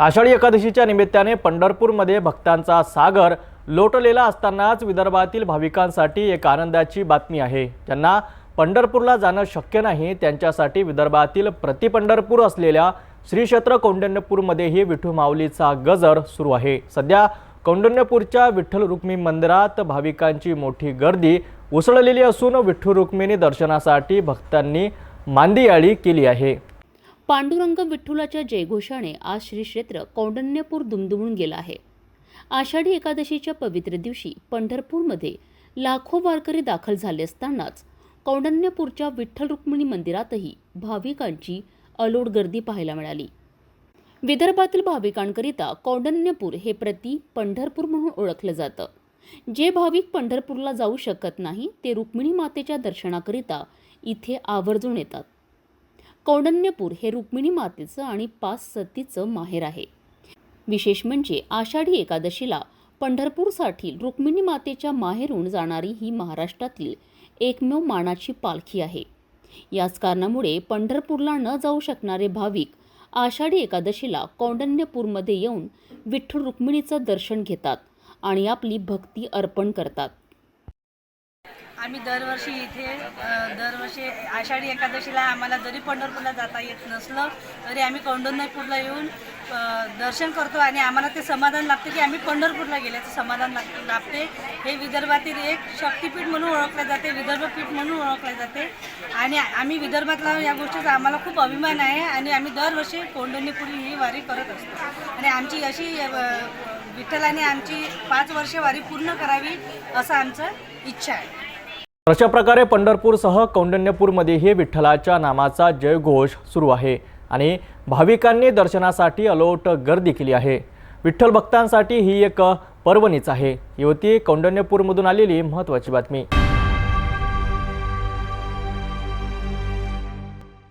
आषाढी एकादशीच्या निमित्ताने पंढरपूरमध्ये भक्तांचा सागर लोटलेला असतानाच विदर्भातील भाविकांसाठी एक आनंदाची बातमी आहे. ज्यांना पंढरपूरला जाणं शक्य नाही त्यांच्यासाठी विदर्भातील प्रतिपंढरपूर असलेल्या श्रीक्षेत्र कौंडण्यपूरमध्येही विठू माऊलीचा गजर सुरू आहे. सध्या कौंडण्यपूरच्या विठ्ठल रुक्मी मंदिरात भाविकांची मोठी गर्दी उसळलेली असून विठ्ठल रुक्मिणी दर्शनासाठी भक्तांनी मांदियाळी केली आहे. पांडुरंग विठ्ठलाच्या जयघोषाने आज श्री क्षेत्र कौंडण्यपूर दुमदुमून गेलं आहे. आषाढी एकादशीच्या पवित्र दिवशी पंढरपूरमध्ये लाखो वारकरी दाखल झाले असतानाच कौंडण्यपूरच्या विठ्ठल रुक्मिणी मंदिरातही भाविकांची अलोट गर्दी पाहायला मिळाली. विदर्भातील भाविकांकरिता कौंडण्यपूर हे प्रति पंढरपूर म्हणून ओळखलं जातं. जे भाविक पंढरपूरला जाऊ शकत नाही ते रुक्मिणी मातेच्या दर्शनाकरिता इथे आवर्जून येतात. कौंडण्यपूर हे रुक्मिणी मातेचं आणि पाच सतीचं माहेर आहे. विशेष म्हणजे आषाढी एकादशीला पंढरपूरसाठी रुक्मिणी मातेच्या माहेरून जाणारी ही महाराष्ट्रातील एकमेव मानाची पालखी आहे. याच कारणामुळे पंढरपूरला न जाऊ शकणारे भाविक आषाढी एकादशीला कौंडण्यपूरमध्ये येऊन विठ्ठल रुक्मिणीचं दर्शन घेतात आणि आपली भक्ती अर्पण करतात. आम्ही दरवर्षी इथे दरवर्षी आषाढी एकादशीला आम्हाला जरी पंढरपूरला जाता येत नसलं तरी आम्ही कौंडण्यपूरला येऊन दर्शन करतो आणि आम्हाला ते समाधान लागतं की आम्ही पंढरपूरला गेल्याचं समाधान लाग लाभते. हे विदर्भातील एक शक्तिपीठ म्हणून ओळखले जाते विदर्भपीठ म्हणून ओळखले जाते. आणि आम्ही विदर्भातला या गोष्टीचा आम्हाला खूप अभिमान आहे आणि आम्ही दरवर्षी कौंडण्यपुरी ही वारी करत असतो. आणि आमची अशी विठ्ठलाने आमची पाच वर्ष वारी पूर्ण करावी असं आमचं इच्छा आहे. अशा प्रकारे पंढरपूरसह कौंडण्यपूरमध्येही विठ्ठलाच्या नामाचा जयघोष सुरू आहे आणि भाविकांनी दर्शनासाठी अलोट गर्दी केली आहे. विठ्ठल भक्तांसाठी ही एक पर्वणीच आहे. युवती कौंडण्यपूरमधून आलेली महत्त्वाची बातमी.